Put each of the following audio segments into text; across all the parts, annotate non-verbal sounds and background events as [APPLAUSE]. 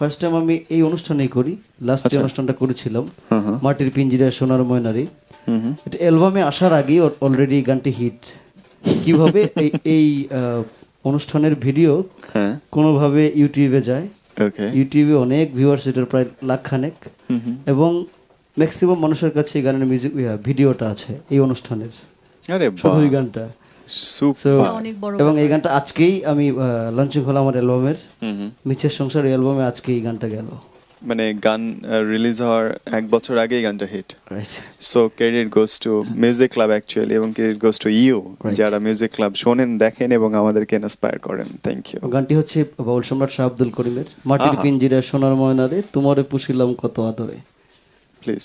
First time আমি এই অনুষ্ঠানেই করি। লাস্ট যে অনুষ্ঠানটা করেছিলাম। মাটির পিঞ্জিরা সোনার ময়নারি। এটা অ্যালবামে আসার আগেই অলরেডি গানটি হিট কীভাবে [LAUGHS] এই অনুষ্ঠানের ভিডিও হ্যাঁ। কোনোভাবে ইউটিউবে যায়। ইউটিউবে অনেক ভিউয়ার্স এটার প্রায় লাখ খানেক এবং ম্যাক্সিমাম মানুষের কাছে এই গানের মিউজিক ভিডিওটা আছে এই অনুষ্ঠানের। আরে শুধু এই গানটা। এবং এই গানটা আজকেই আমি লঞ্চিং হলো আমার অ্যালবামের। মিছের সংসার এই অ্যালবামে আজকে এই গানটা গেল। মানে গান রিলিজ হওয়ার এক বছর আগেই গানটা hit so credit goes to music club actually এবং ক্রেডিট গোস টু ইউ যারা মিউজিক ক্লাব শোনেন দেখেন এবং আমাদেরকে ইন্সপায়ার করেন। থ্যাংক ইউ গানটি হচ্ছে বাউল সম্রাট শাহ আব্দুল করিমের। মাটির। পিঞ্জিরা সোনার ময়নারে তোমারে পুষিলাম কত আদরে। প্লিজ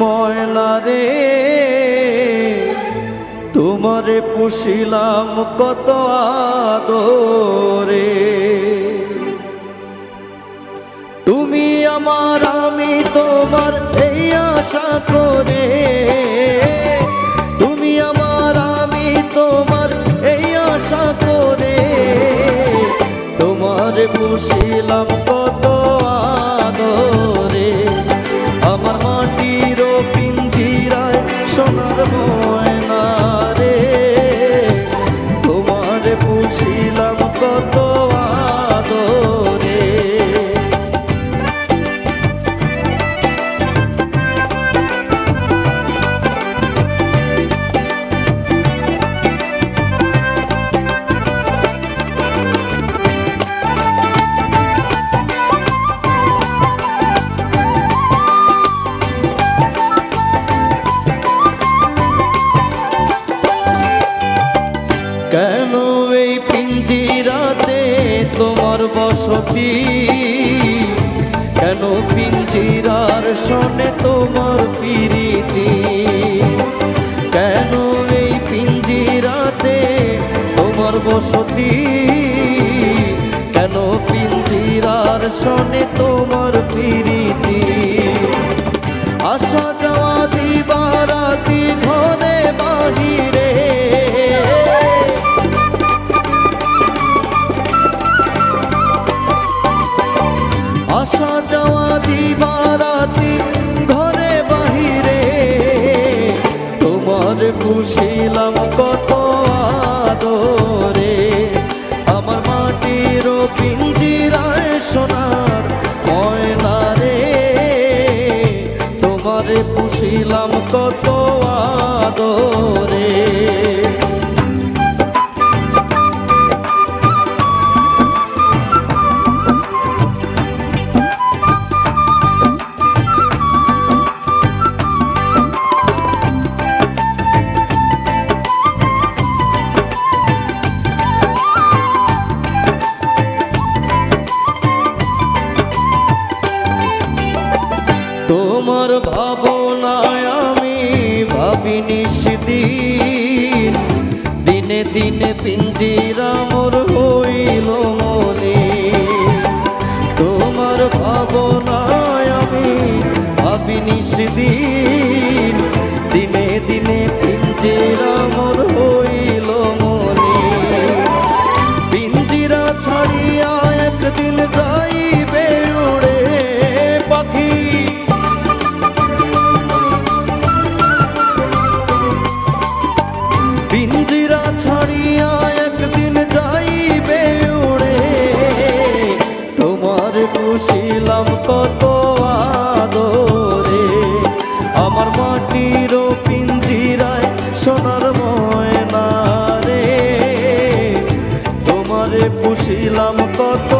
ময়না রে। তোমারে পুষিলাম কত আদরে। তুমি আমার আমি তোমার এই আশা করে কেন পিঞ্জিরার শোনে তোমার পিরিতি। কেন এই পিঞ্জিরাতে তোমার বসতি? কেন পিঞ্জিরার শোনে তোমার পিরিতি? আসা যাওয়া ভাবিনি সেদিন দিনে দিনে পিঞ্জিরা মোর হইল মনে। তোমার ভাবনায় আমি ভাবিনি সেদিন দিনে দিনে পিঞ্জিরা পিঞ্জিরা ছাড়িয়া একদিন যাইবে উড়ে তোমার পুষিলাম কত আমার ময়না রে। তোমারে পুষিলাম কত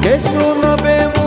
Deixa o nome